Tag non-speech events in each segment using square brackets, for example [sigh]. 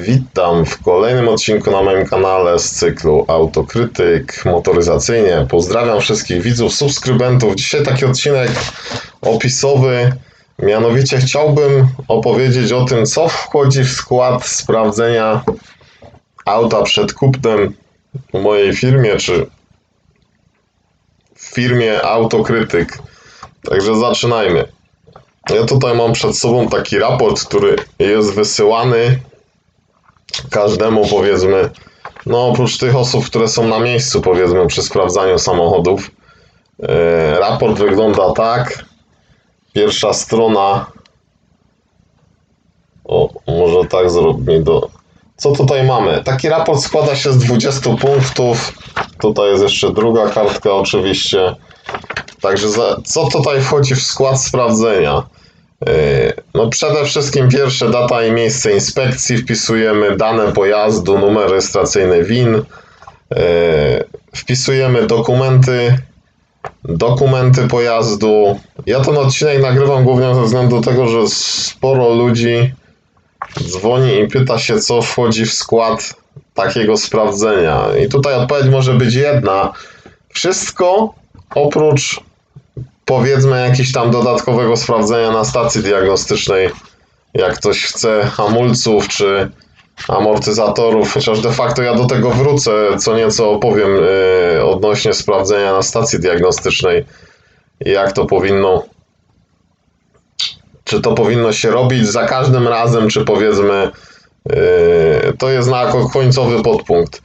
Witam w kolejnym odcinku na moim kanale z cyklu Autokrytyk Motoryzacyjnie. Pozdrawiam wszystkich widzów, subskrybentów. Dzisiaj taki odcinek opisowy. Mianowicie chciałbym opowiedzieć o tym, co wchodzi w skład sprawdzenia auta przed kupnem w mojej firmie, czy w firmie Autokrytyk. Także zaczynajmy. Ja tutaj mam przed sobą taki raport, który jest wysyłany każdemu powiedzmy, no oprócz tych osób, które są na miejscu powiedzmy przy sprawdzaniu samochodów. E, raport wygląda tak. Pierwsza strona. O, może tak zrobimy do. Co tutaj mamy? Taki raport składa się z 20 punktów. Tutaj jest jeszcze druga kartka oczywiście. Także za, co tutaj wchodzi w skład sprawdzenia? No przede wszystkim pierwsze data i miejsce inspekcji, wpisujemy dane pojazdu, numer rejestracyjny WIN, yy, wpisujemy dokumenty, dokumenty pojazdu. Ja ten odcinek nagrywam głównie ze względu tego, że sporo ludzi dzwoni i pyta się, co wchodzi w skład takiego sprawdzenia. I tutaj odpowiedź może być jedna. Wszystko oprócz powiedzmy jakiegoś tam dodatkowego sprawdzenia na stacji diagnostycznej, jak ktoś chce hamulców czy amortyzatorów, chociaż de facto ja do tego wrócę, co nieco opowiem yy, odnośnie sprawdzenia na stacji diagnostycznej, jak to powinno, czy to powinno się robić za każdym razem, czy powiedzmy, yy, to jest na końcowy podpunkt.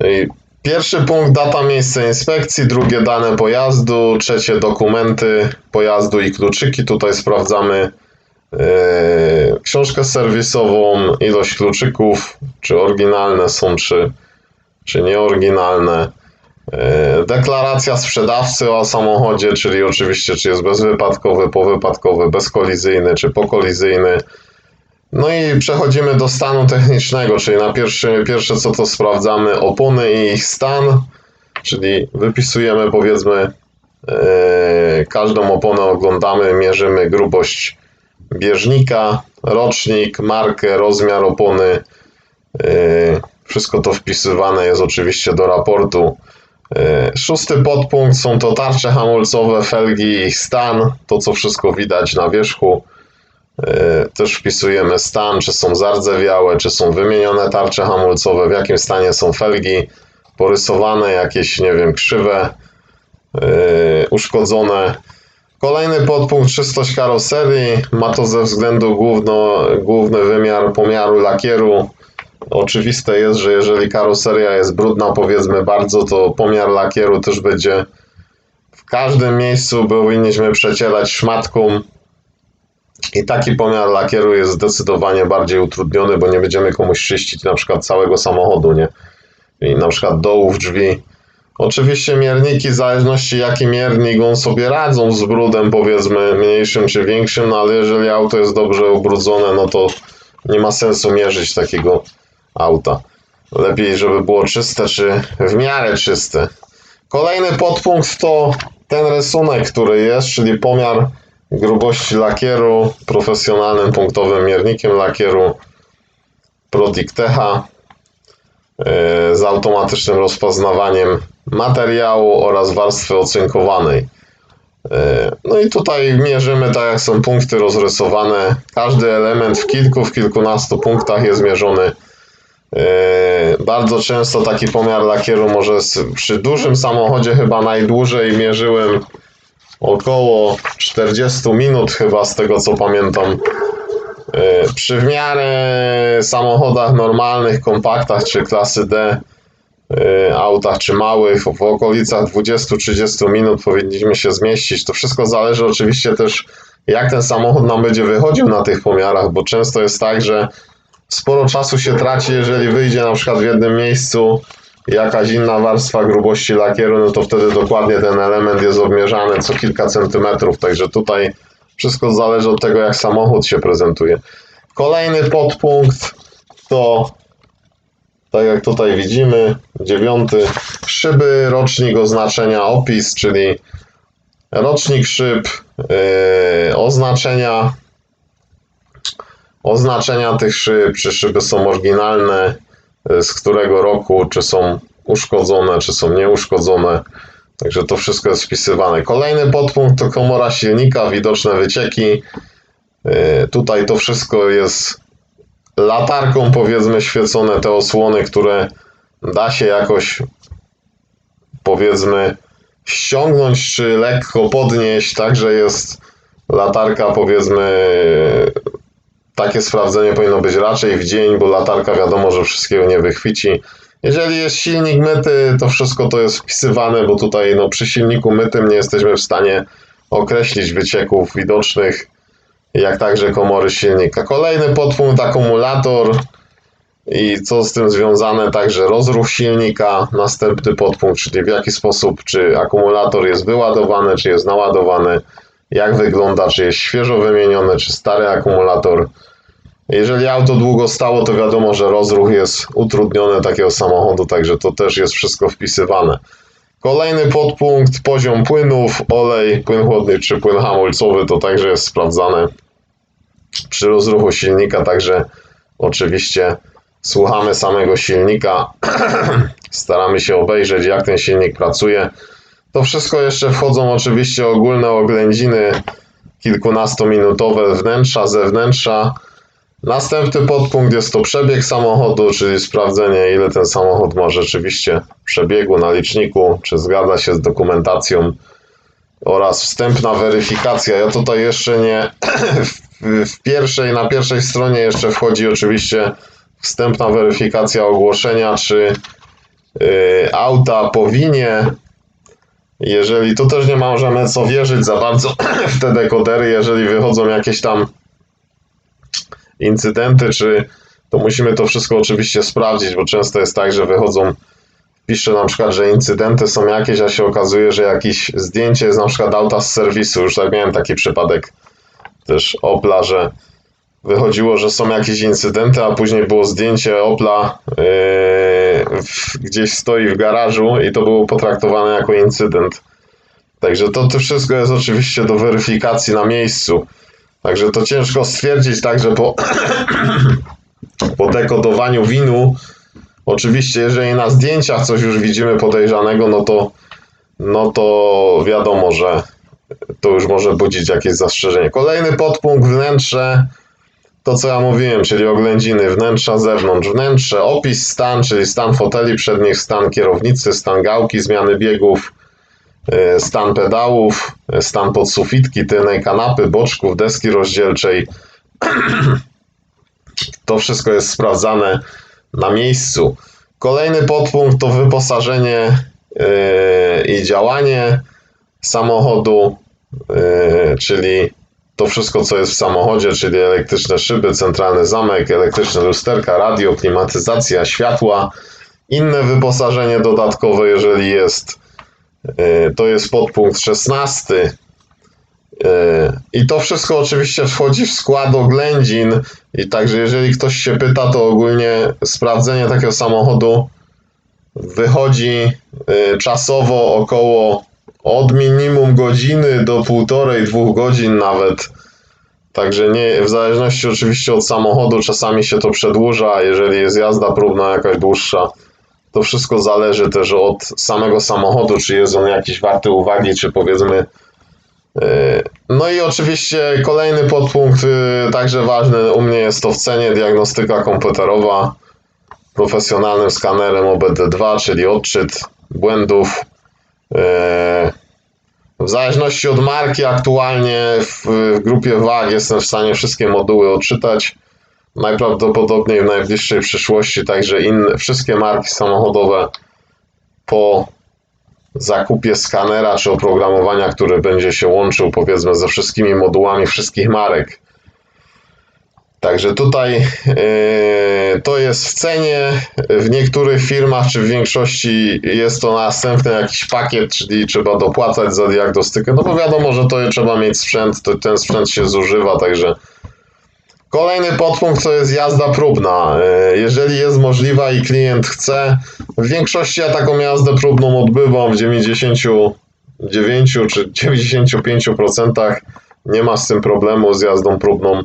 Yy, Pierwszy punkt data miejsce inspekcji, drugie dane pojazdu, trzecie dokumenty pojazdu i kluczyki. Tutaj sprawdzamy yy, książkę serwisową, ilość kluczyków, czy oryginalne są, czy, czy nieoryginalne. Yy, deklaracja sprzedawcy o samochodzie, czyli oczywiście czy jest bezwypadkowy, powypadkowy, bezkolizyjny czy pokolizyjny. No i przechodzimy do stanu technicznego, czyli na pierwszy, pierwsze co to sprawdzamy opony i ich stan, czyli wypisujemy powiedzmy yy, każdą oponę oglądamy, mierzymy grubość bieżnika, rocznik, markę, rozmiar opony. Yy, wszystko to wpisywane jest oczywiście do raportu. Yy, Szósty podpunkt są to tarcze hamulcowe, felgi i ich stan, to co wszystko widać na wierzchu. Yy, Też wpisujemy stan, czy są zardzewiałe, czy są wymienione tarcze hamulcowe, w jakim stanie są felgi, porysowane, jakieś, nie wiem, krzywe, yy, uszkodzone. Kolejny podpunkt czystość karoserii. Ma to ze względu główno, główny wymiar pomiaru lakieru. Oczywiste jest, że jeżeli karoseria jest brudna, powiedzmy bardzo, to pomiar lakieru też będzie w każdym miejscu powinniśmy przecierać szmatką i taki pomiar lakieru jest zdecydowanie bardziej utrudniony, bo nie będziemy komuś czyścić na przykład całego samochodu, nie? I na przykład dołów drzwi. Oczywiście mierniki, w zależności jaki miernik, on sobie radzą z brudem, powiedzmy mniejszym czy większym, no ale jeżeli auto jest dobrze ubrudzone, no to nie ma sensu mierzyć takiego auta. Lepiej, żeby było czyste, czy w miarę czyste. Kolejny podpunkt to ten rysunek, który jest, czyli pomiar grubości lakieru profesjonalnym punktowym miernikiem lakieru Prodictecha e, z automatycznym rozpoznawaniem materiału oraz warstwy ocynkowanej. E, No i tutaj mierzymy, tak jak są punkty rozrysowane. Każdy element w kilku, w kilkunastu punktach jest mierzony. E, Bardzo często taki pomiar lakieru może przy dużym samochodzie chyba najdłużej mierzyłem około 40 minut chyba z tego co pamiętam. E, Przy w miarę samochodach normalnych, kompaktach czy klasy D, e, autach czy małych, w okolicach 20-30 minut powinniśmy się zmieścić. To wszystko zależy oczywiście też jak ten samochód nam będzie wychodził na tych pomiarach, bo często jest tak, że sporo czasu się traci, jeżeli wyjdzie na przykład w jednym miejscu jakaś inna warstwa grubości lakieru, no to wtedy dokładnie ten element jest obmierzany co kilka centymetrów, także tutaj wszystko zależy od tego, jak samochód się prezentuje. Kolejny podpunkt to, tak jak tutaj widzimy, dziewiąty, szyby, rocznik oznaczenia, opis, czyli rocznik szyb, yy, oznaczenia, oznaczenia tych szyb, czy szyby są oryginalne, z którego roku, czy są uszkodzone, czy są nieuszkodzone. Także to wszystko jest wpisywane. Kolejny podpunkt to komora silnika, widoczne wycieki. Y, Tutaj to wszystko jest latarką, powiedzmy, świecone te osłony, które da się jakoś, powiedzmy, ściągnąć czy lekko podnieść. Także jest latarka, powiedzmy, takie sprawdzenie powinno być raczej w dzień, bo latarka wiadomo, że wszystkiego nie wychwyci. Jeżeli jest silnik myty, to wszystko to jest wpisywane, bo tutaj no, przy silniku mytym nie jesteśmy w stanie określić wycieków widocznych, jak także komory silnika. Kolejny podpunkt akumulator i co z tym związane, także rozruch silnika. Następny podpunkt, czyli w jaki sposób, czy akumulator jest wyładowany, czy jest naładowany, jak wygląda, czy jest świeżo wymieniony, czy stary akumulator. Jeżeli auto długo stało, to wiadomo, że rozruch jest utrudniony takiego samochodu, także to też jest wszystko wpisywane. Kolejny podpunkt, poziom płynów, olej, płyn chłodny czy płyn hamulcowy, to także jest sprawdzane przy rozruchu silnika, także oczywiście słuchamy samego silnika, [clears throat] staramy się obejrzeć jak ten silnik pracuje. To wszystko jeszcze wchodzą oczywiście ogólne oględziny kilkunastominutowe wnętrza, zewnętrza. Następny podpunkt jest to przebieg samochodu, czyli sprawdzenie, ile ten samochód ma rzeczywiście przebiegu na liczniku, czy zgadza się z dokumentacją oraz wstępna weryfikacja. Ja tutaj jeszcze nie [clears throat] w, pierwszej, na pierwszej stronie jeszcze wchodzi oczywiście wstępna weryfikacja ogłoszenia, czy y, auta powinie. Jeżeli tu też nie możemy co wierzyć za bardzo [clears throat] w te dekodery, jeżeli wychodzą jakieś tam incydenty, czy to musimy to wszystko oczywiście sprawdzić, bo często jest tak, że wychodzą, pisze na przykład, że incydenty są jakieś, a się okazuje, że jakieś zdjęcie jest na przykład auta z serwisu. Już tak miałem taki przypadek też Opla, że wychodziło, że są jakieś incydenty, a później było zdjęcie Opla yy, w, gdzieś stoi w garażu i to było potraktowane jako incydent. Także to, to wszystko jest oczywiście do weryfikacji na miejscu. Także to ciężko stwierdzić także po, po dekodowaniu winu. Oczywiście, jeżeli na zdjęciach coś już widzimy podejrzanego, no to, no to wiadomo, że to już może budzić jakieś zastrzeżenie. Kolejny podpunkt wnętrze. To co ja mówiłem, czyli oględziny wnętrza, zewnątrz, wnętrze, opis stan, czyli stan foteli przednich, stan kierownicy, stan gałki, zmiany biegów, stan pedałów, y, stan podsufitki, tylnej kanapy, boczków, deski rozdzielczej. [clears throat] To wszystko jest sprawdzane na miejscu. Kolejny podpunkt to wyposażenie yy, i działanie samochodu, czyli to wszystko, co jest w samochodzie, czyli elektryczne szyby, centralny zamek, elektryczne lusterka, radio, klimatyzacja, światła, inne wyposażenie dodatkowe, jeżeli jest. Yy, To jest podpunkt 16. Yy, I to wszystko oczywiście wchodzi w skład oględzin. I także, jeżeli ktoś się pyta, to ogólnie sprawdzenie takiego samochodu wychodzi yy, czasowo około od minimum godziny do półtorej, dwóch godzin nawet. Także nie, w zależności oczywiście od samochodu, czasami się to przedłuża, jeżeli jest jazda próbna jakaś dłuższa. To wszystko zależy też od samego samochodu, czy jest on jakiś warty uwagi, czy powiedzmy. yy, No i oczywiście kolejny podpunkt, yy, także ważny u mnie jest to w cenie diagnostyka komputerowa profesjonalnym skanerem OBD2, czyli odczyt błędów. Yy, W zależności od marki, aktualnie w, w grupie WAG jestem w stanie wszystkie moduły odczytać. Najprawdopodobniej w najbliższej przyszłości także inne, wszystkie marki samochodowe po zakupie skanera czy oprogramowania, które będzie się łączył powiedzmy ze wszystkimi modułami wszystkich marek. Także tutaj yy, to jest w cenie. W niektórych firmach, czy w większości jest to następny jakiś pakiet, czyli trzeba dopłacać za diagnostykę. No bo wiadomo, że to trzeba mieć sprzęt, to ten sprzęt się zużywa, także. Kolejny podpunkt to jest jazda próbna. Yy, Jeżeli jest możliwa i klient chce, w większości ja taką jazdę próbną odbywam w 99 czy 95% nie ma z tym problemu z jazdą próbną.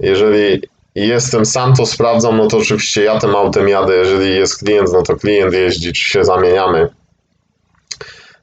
Jeżeli jestem sam to sprawdzam, no to oczywiście ja tym autem jadę, jeżeli jest klient, no to klient jeździ, czy się zamieniamy.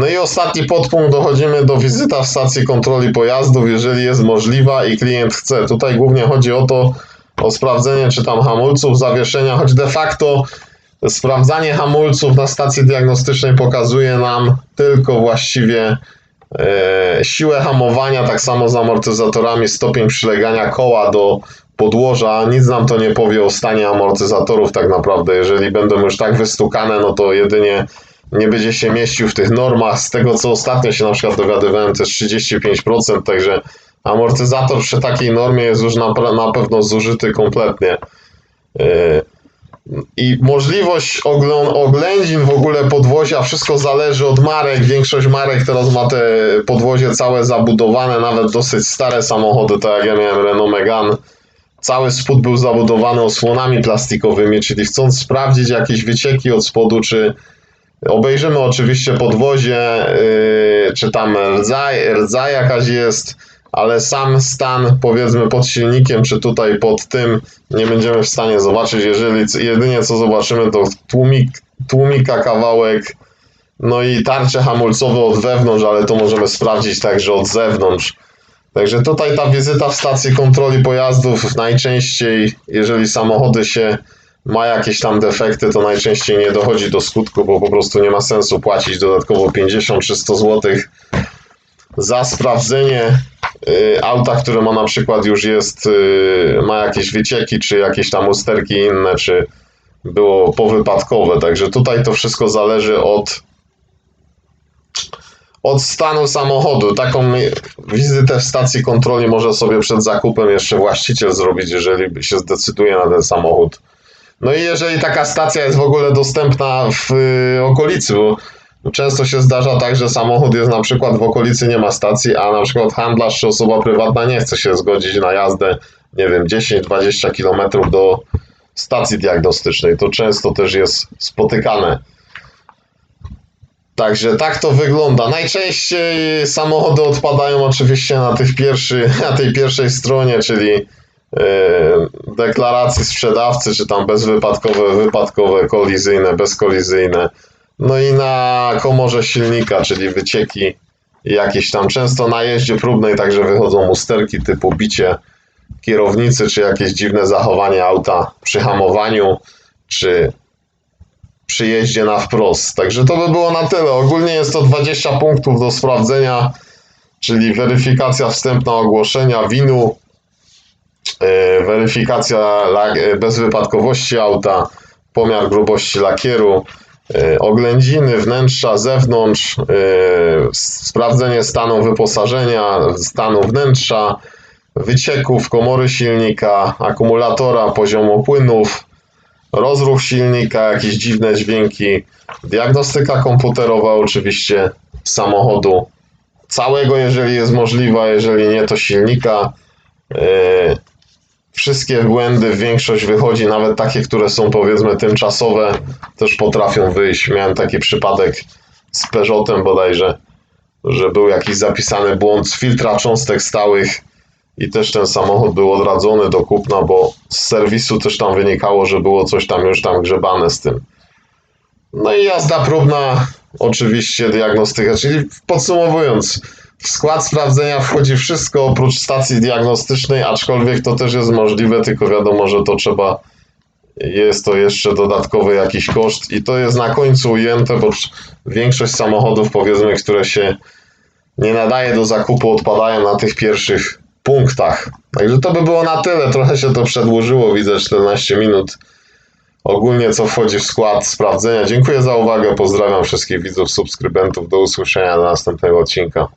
No i ostatni podpunkt, dochodzimy do wizyta w stacji kontroli pojazdów, jeżeli jest możliwa i klient chce. Tutaj głównie chodzi o to, o sprawdzenie czy tam hamulców, zawieszenia, choć de facto sprawdzanie hamulców na stacji diagnostycznej pokazuje nam tylko właściwie e, siłę hamowania, tak samo z amortyzatorami, stopień przylegania koła do podłoża. Nic nam to nie powie o stanie amortyzatorów tak naprawdę. Jeżeli będą już tak wystukane, no to jedynie nie będzie się mieścił w tych normach. Z tego co ostatnio się na przykład dowiadywałem, to jest 35%, także amortyzator przy takiej normie jest już na, na pewno zużyty kompletnie. Yy, I możliwość oglą- oględzin w ogóle podwozia, wszystko zależy od marek. Większość marek teraz ma te podwozie całe zabudowane, nawet dosyć stare samochody, tak jak ja miałem Renault Megane. Cały spód był zabudowany osłonami plastikowymi, czyli chcąc sprawdzić jakieś wycieki od spodu, czy Obejrzymy oczywiście podwozie, yy, czy tam rdzaj, rdzaj jakaś jest, ale sam stan powiedzmy pod silnikiem, czy tutaj pod tym nie będziemy w stanie zobaczyć. Jeżeli jedynie co zobaczymy to tłumik, tłumika kawałek, no i tarcze hamulcowe od wewnątrz, ale to możemy sprawdzić także od zewnątrz. Także tutaj ta wizyta w stacji kontroli pojazdów najczęściej, jeżeli samochody się ma jakieś tam defekty, to najczęściej nie dochodzi do skutku, bo po prostu nie ma sensu płacić dodatkowo 50 czy 100 zł za sprawdzenie y, auta, które ma na przykład już jest, y, ma jakieś wycieki, czy jakieś tam usterki inne, czy było powypadkowe. Także tutaj to wszystko zależy od od stanu samochodu. Taką wizytę w stacji kontroli może sobie przed zakupem jeszcze właściciel zrobić, jeżeli się zdecyduje na ten samochód. No i jeżeli taka stacja jest w ogóle dostępna w y, okolicy, bo często się zdarza tak, że samochód jest na przykład w okolicy, nie ma stacji, a na przykład handlarz czy osoba prywatna nie chce się zgodzić na jazdę, nie wiem, 10-20 km do stacji diagnostycznej. To często też jest spotykane. Także tak to wygląda. Najczęściej samochody odpadają oczywiście na, tych pierwszy, na tej pierwszej stronie, czyli deklaracji sprzedawcy, czy tam bezwypadkowe, wypadkowe, kolizyjne, bezkolizyjne. No i na komorze silnika, czyli wycieki jakieś tam. Często na jeździe próbnej także wychodzą usterki typu bicie kierownicy, czy jakieś dziwne zachowanie auta przy hamowaniu, czy przy jeździe na wprost. Także to by było na tyle. Ogólnie jest to 20 punktów do sprawdzenia, czyli weryfikacja wstępna ogłoszenia winu, e, weryfikacja la- e, bezwypadkowości auta, pomiar grubości lakieru, e, oględziny wnętrza, zewnątrz, e, sprawdzenie stanu wyposażenia, stanu wnętrza, wycieków, komory silnika, akumulatora, poziomu płynów, rozruch silnika, jakieś dziwne dźwięki, diagnostyka komputerowa oczywiście samochodu całego, jeżeli jest możliwa, jeżeli nie, to silnika. Wszystkie błędy, większość wychodzi, nawet takie, które są powiedzmy tymczasowe, też potrafią wyjść. Miałem taki przypadek z Peugeotem bodajże, że był jakiś zapisany błąd z filtra cząstek stałych i też ten samochód był odradzony do kupna, bo z serwisu też tam wynikało, że było coś tam już tam grzebane z tym. No i jazda próbna, oczywiście diagnostyka, czyli podsumowując, w skład sprawdzenia wchodzi wszystko oprócz stacji diagnostycznej, aczkolwiek to też jest możliwe, tylko wiadomo, że to trzeba, jest to jeszcze dodatkowy jakiś koszt i to jest na końcu ujęte, bo większość samochodów, powiedzmy, które się nie nadaje do zakupu, odpadają na tych pierwszych punktach. Także to by było na tyle. Trochę się to przedłużyło, widzę 14 minut. Ogólnie co wchodzi w skład sprawdzenia. Dziękuję za uwagę. Pozdrawiam wszystkich widzów, subskrybentów. Do usłyszenia do następnego odcinka.